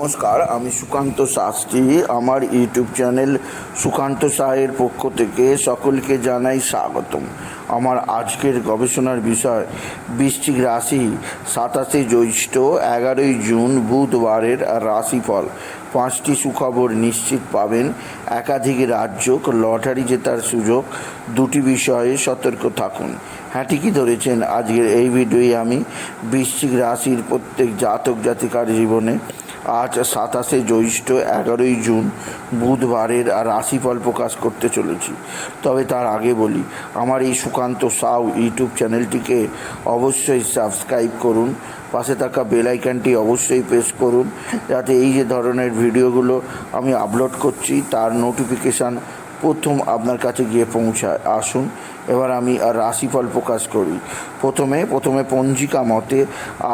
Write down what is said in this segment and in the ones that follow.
নমস্কার, আমি সুকান্ত শাস্ত্রী। আমার ইউটিউব চ্যানেল সুকান্ত সাহের পক্ষ থেকে সকলকে জানাই স্বাগতম। আমার আজকের গবেষণার বিষয়, বৃশ্চিক রাশি সাতাশে জ্যৈষ্ঠ, এগারোই জুন, বুধবারের রাশিফল। পাঁচটি সুখবর নিশ্চিত পাবেন। একাধিক রাজ্য লটারি জেতার সুযোগ, দুটি বিষয়ে সতর্ক থাকুন। হ্যাঁ ঠিকই ধরেছেন আজকের এই ভিডিওয়ে আমি। বৃশ্চিক রাশির প্রত্যেক জাতক জাতিকার জীবনে আজ সাতাশে জ্যৈষ্ঠ এগারোই জুন বুধবারের রাশিফল প্রকাশ করতে চলেছি। তবে তার আগে বলি, আমার এই সুকান্ত সাউ ইউটিউব চ্যানেলটিকে অবশ্যই সাবস্ক্রাইব করুন, পাশে থাকা বেল আইকনটি অবশ্যই প্রেস করুন, যাতে এই যে ধরনের ভিডিওগুলো আমি আপলোড করছি, তার নোটিফিকেশান প্রথম আপনার কাছে গিয়ে পৌঁছায়। আসুন, এবার আমি রাশিফল প্রকাশ করি। প্রথমে প্রথমে পঞ্জিকা মতে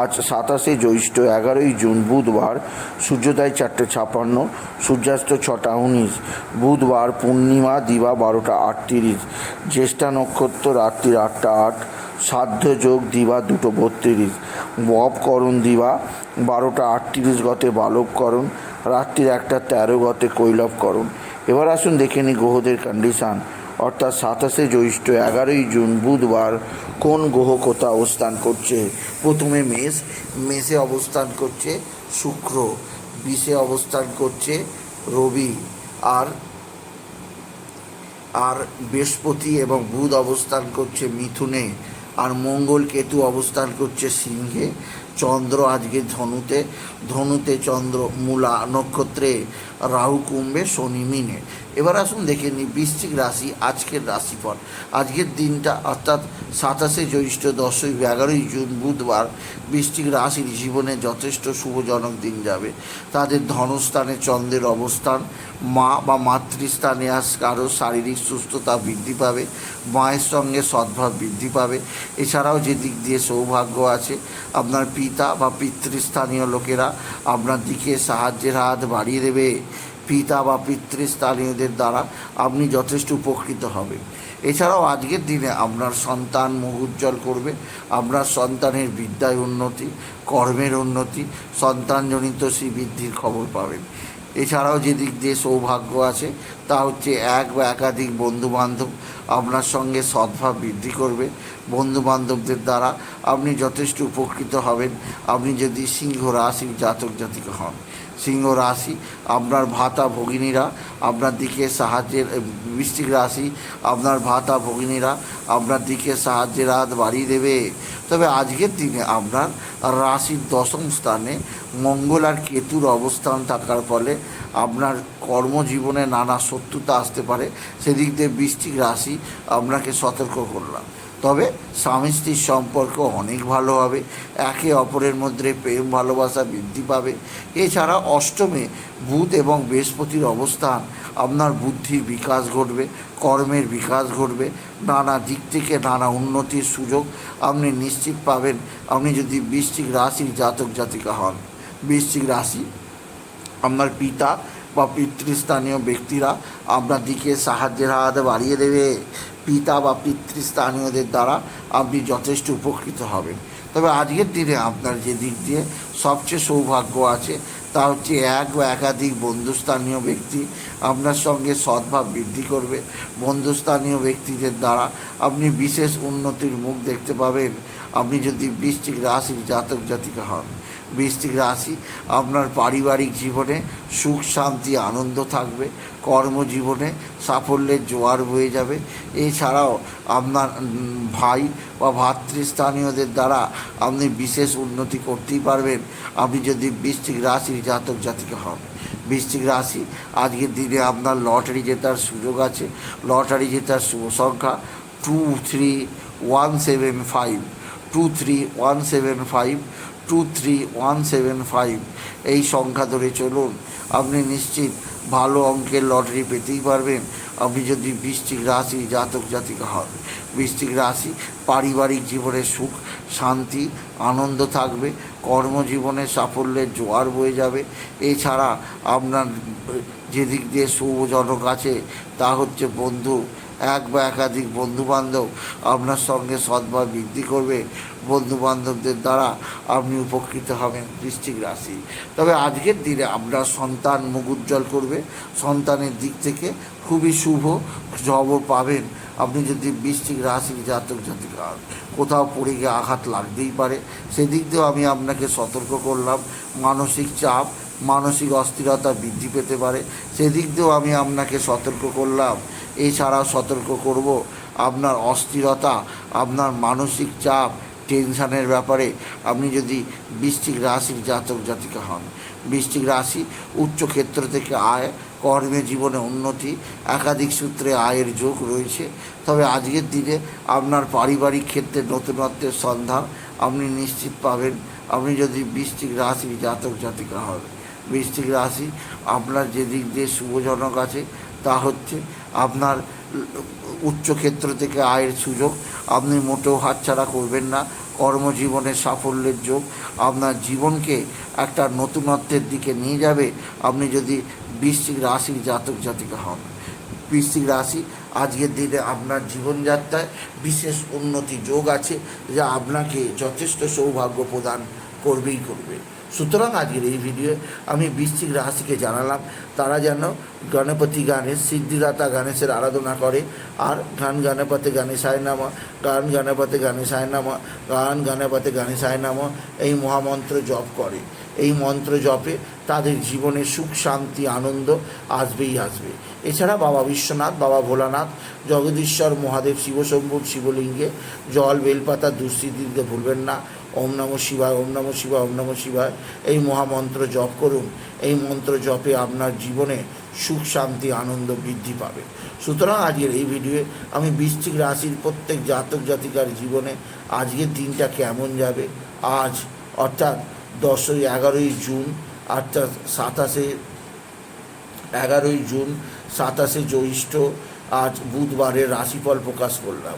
আজ সাতাশে জ্যৈষ্ঠ এগারোই জুন বুধবার, সূর্যোদয় চারটে ছাপান্ন সূর্যাস্ত ছটা উনিশ, বুধবার পূর্ণিমা দিবা বারোটা আটত্রিশ, জ্যেষ্ঠা নক্ষত্র রাত্রির আটটা আট, সাধ্য যোগ দিবা দুটো বত্রিশ, বব করণ দিবা বারোটা আটত্রিশ গতে বালবকরণ রাত্রির একটা তেরো গতে কৈলবকরণ এবার আসুন দেখে নিই গ্রহদের কন্ডিশান অর্থাৎ সাতাশে জ্যৈষ্ঠ এগারোই জুন বুধবার কোন গ্রহ কোথা অবস্থান করছে? প্রথমে মেষ, মেষে অবস্থান করছে শুক্র, বিষে অবস্থান করছে রবি আর আর বৃহস্পতি এবং বুধ অবস্থান করছে মিথুনে। আর মঙ্গল কেতু অবস্থান করছে সিংহে। চন্দ্র আজকে ধনুতে ধনুতে চন্দ্র মূলা নক্ষত্রে, রাহু কুম্ভে, শনি মিনে। এবার আসুন দেখে নিই বৃশ্চিক রাশি আজকের রাশিফল। আজকের দিনটা অর্থাৎ সাতাশে জ্যৈষ্ঠ, দশই এগারোই জুন, বুধবার বৃশ্চিক রাশির জীবনে যথেষ্ট শুভজনক দিন যাবে। তাদের ধনস্থানে চন্দ্রের অবস্থান, মা বা মাতৃস্থানে আস, কারও শারীরিক সুস্থতা বৃদ্ধি পাবে, মায়ের সঙ্গে সদ্ভাব বৃদ্ধি পাবে। এছাড়াও যে দিক দিয়ে সৌভাগ্য আছে, আপনার পিতা বা পিতৃস্থানীয় লোকেরা আপনার দিকে সাহায্যের হাত বাড়িয়ে দেবে। পিতা বা পিতৃস্থানীয়দের দ্বারা আপনি যথেষ্ট উপকৃত হবেন। এছাড়াও আজকের দিনে আপনার সন্তান মুখ উজ্জ্বল করবে, আপনার সন্তানের বিদ্যায় উন্নতি, কর্মের উন্নতি, সন্তানজনিত শ্রীবৃদ্ধির খবর পাবেন। এছাড়াও যে দিক দিয়ে সৌভাগ্য আছে, তা হচ্ছে এক বা একাধিক বন্ধুবান্ধব আপনার সঙ্গে সদ্ভাব বৃদ্ধি করবে। বন্ধুবান্ধবদের দ্বারা আপনি যথেষ্ট উপকৃত হবেন। আপনি যদি সিংহ রাশির জাতক জাতিকা হন। সিংহ রাশি, আপনার ভাতা ভগিনীরা, আপনার দিকে সাহায্যের বৃষ্টিক রাশি, আপনার ভাতা ভগিনীরা, আপনার দিকে সাহায্যের হাত বাড়িয়ে দেবে। তবে আজকের দিনে আপনার রাশির দশম স্থানে মঙ্গল আর কেতুর অবস্থান থাকার ফলে আপনার কর্মজীবনে নানা শত্রুতা আসতে পারে। সেদিক দিয়ে বৃষ্টিক রাশি আপনাকে সতর্ক করলাম। তবে স্বামী স্ত্রীর সম্পর্ক অনেক ভালো হবে। একে অপরের মধ্যে প্রেম, ভালোবাসা বৃদ্ধি পাবে। এছাড়া অষ্টমে বুধ এবং বৃহস্পতির অবস্থান, আপনার বুদ্ধির বিকাশ ঘটবে, কর্মের বিকাশ ঘটবে, নানা দিক থেকে নানা উন্নতির সুযোগ আপনি নিশ্চিত পাবেন। আপনি যদি বৃশ্চিক রাশির জাতক জাতিকা হন, বৃশ্চিক রাশি আপনার পিতা বা পিতৃস্থানীয় ব্যক্তিরা আপনার দিকে সাহায্যের হাত বাড়িয়ে দেবে। পিতা বা পিতৃস্থানীয়দের দ্বারা আপনি যথেষ্ট উপকৃত হবেন। তবে আজকের দিনে আপনার যে দিক দিয়ে সবচেয়ে সৌভাগ্য আছে, তা হচ্ছে এক বা একাধিক বন্ধুস্থানীয় ব্যক্তি আপনার সঙ্গে সদ্ভাব বৃদ্ধি করবে। বন্ধুস্থানীয় ব্যক্তিদের দ্বারা আপনি বিশেষ উন্নতির মুখ দেখতে পাবেন। আপনি যদি বৃশ্চিক রাশির জাতক জাতিকা হন। বৃশ্চিক রাশি, আপনার পারিবারিক জীবনে সুখ, শান্তি, আনন্দ থাকবে, কর্মজীবনে সাফল্যের জোয়ার বয়ে যাবে। এছাড়াও আপনার ভাই বা ভাতৃস্থানীয়দের দ্বারা আপনি বিশেষ উন্নতি করতেই পারবেন। আপনি যদি বৃশ্চিক রাশির জাতক জাতিকা হন বৃশ্চিক রাশি আজকের দিনে আপনার লটারি জেতার সুযোগ আছে। লটারি জেতার শুভ সংখ্যা two three one seven five two three one seven five two three one seven five এই সংখ্যা ধরে চলুন, আপনি নিশ্চিত ভালো অঙ্কের লটারি পেতেই পারবেন। আপনি যদি বৃষ্টিক রাশি জাতক জাতিকা হন বৃষ্টিক রাশি পারিবারিক জীবনে সুখ, শান্তি, আনন্দ থাকবে, কর্মজীবনে সাফল্যের জোয়ার বয়ে যাবে। এছাড়া আপনার যে দিক দিয়ে শুভজনক আছে, তা হচ্ছে বন্ধু। এক বা একাধিক বন্ধুবান্ধব আপনার সঙ্গে সদ্ভাব বৃদ্ধি করবে। বন্ধুবান্ধবদের দ্বারা আপনি উপকৃত হবেন বৃশ্চিক রাশি। তবে আজকের দিনে আপনার সন্তান মুখ উজ্জ্বল করবে। সন্তানের দিক থেকে খুবই শুভ খবর পাবেন। আপনি যদি বৃষ্টিক রাশির জাতক জাতিকা, কোথাও পড়ে গিয়ে আঘাত লাগতেই পারে। সেদিক দিয়েও আমি আপনাকে সতর্ক করলাম। মানসিক চাপ, মানসিক অস্থিরতা বৃদ্ধি পেতে পারে। সেদিক দিয়েও আমি আপনাকে সতর্ক করলাম। এছাড়াও সতর্ক করব। আপনার অস্থিরতা, আপনার মানসিক চাপ, টেনশানের ব্যাপারে আপনি যদি বৃষ্টিক রাশির জাতক জাতিকা হন বৃষ্টিক রাশি উচ্চ ক্ষেত্র থেকে আয়, কর্মে জীবনে উন্নতি, একাধিক সূত্রে আয়ের যোগ রয়েছে। তবে আজকের দিনে আপনার পারিবারিক ক্ষেত্রে নতুনত্বের সন্ধান আপনি নিশ্চিত পাবেন। আপনি যদি বৃষ্টিক রাশির জাতক জাতিকা হন বৃষ্টিক রাশি আপনার যে দিক দিয়ে শুভজনক আছে, তা হচ্ছে আপনার উচ্চ ক্ষেত্র থেকে আয়ের সুযোগ। আপনি মোটেও হাতছাড়া করবেন না। কর্মজীবনের সাফল্যের যোগ। আপনার জীবনকে একটা নতুনত্বের দিকে নিয়ে যাবে। আপনি যদি বৃশ্চিক রাশির জাতক জাতিকা হন। বৃশ্চিক রাশি, আজকের দিনে আপনার জীবনযাত্রায় বিশেষ উন্নতি যোগ আছে যা আপনাকে যথেষ্ট সৌভাগ্য প্রদান করবেই করবে। সুতরাং আজকের এই ভিডিও আমি বৃশ্চিক রাশিকে জানালাম, তারা যেন গণপতি গানের সিদ্ধিদাতা গণেশের আরাধনা করে, আর গান গণপতি গণেশায় নামা গান গণপতি গণেশায় নামা গান গণপতি গণেশায় নামা, এই মহামন্ত্র জপ করে। এই মন্ত্র জপে তাদের জীবনে সুখ, শান্তি, আনন্দ আসবেই আসবে। এছাড়া বাবা বিশ্বনাথ, বাবা ভোলানাথ, জগদীশ্বর, মহাদেব শিবশম্ভুর শিবলিঙ্গে, জল, বেলপাতা দুঃস্থিতি দিতে ভুলবেন না। ওম নম শিবায়, ওম নম শিবায়, ওম নম শিবায়। এই মহামন্ত্র জপ করুন। এই মন্ত্র জপে আপনার জীবনে সুখ, শান্তি, আনন্দ বৃদ্ধি পাবে। সুতরাং আজকের এই ভিডিওয়ে আমি বৃশ্চিক রাশির প্রত্যেক জাতক জাতিকার জীবনে আজকের দিনটা কেমন যাবে? আজ অর্থাৎ দশই, এগারোই জুন, অর্থাৎ সাতাশে, এগারোই জুন, সাতাশে জ্যৈষ্ঠ, আজ বুধবারের রাশিফল প্রকাশ করলাম।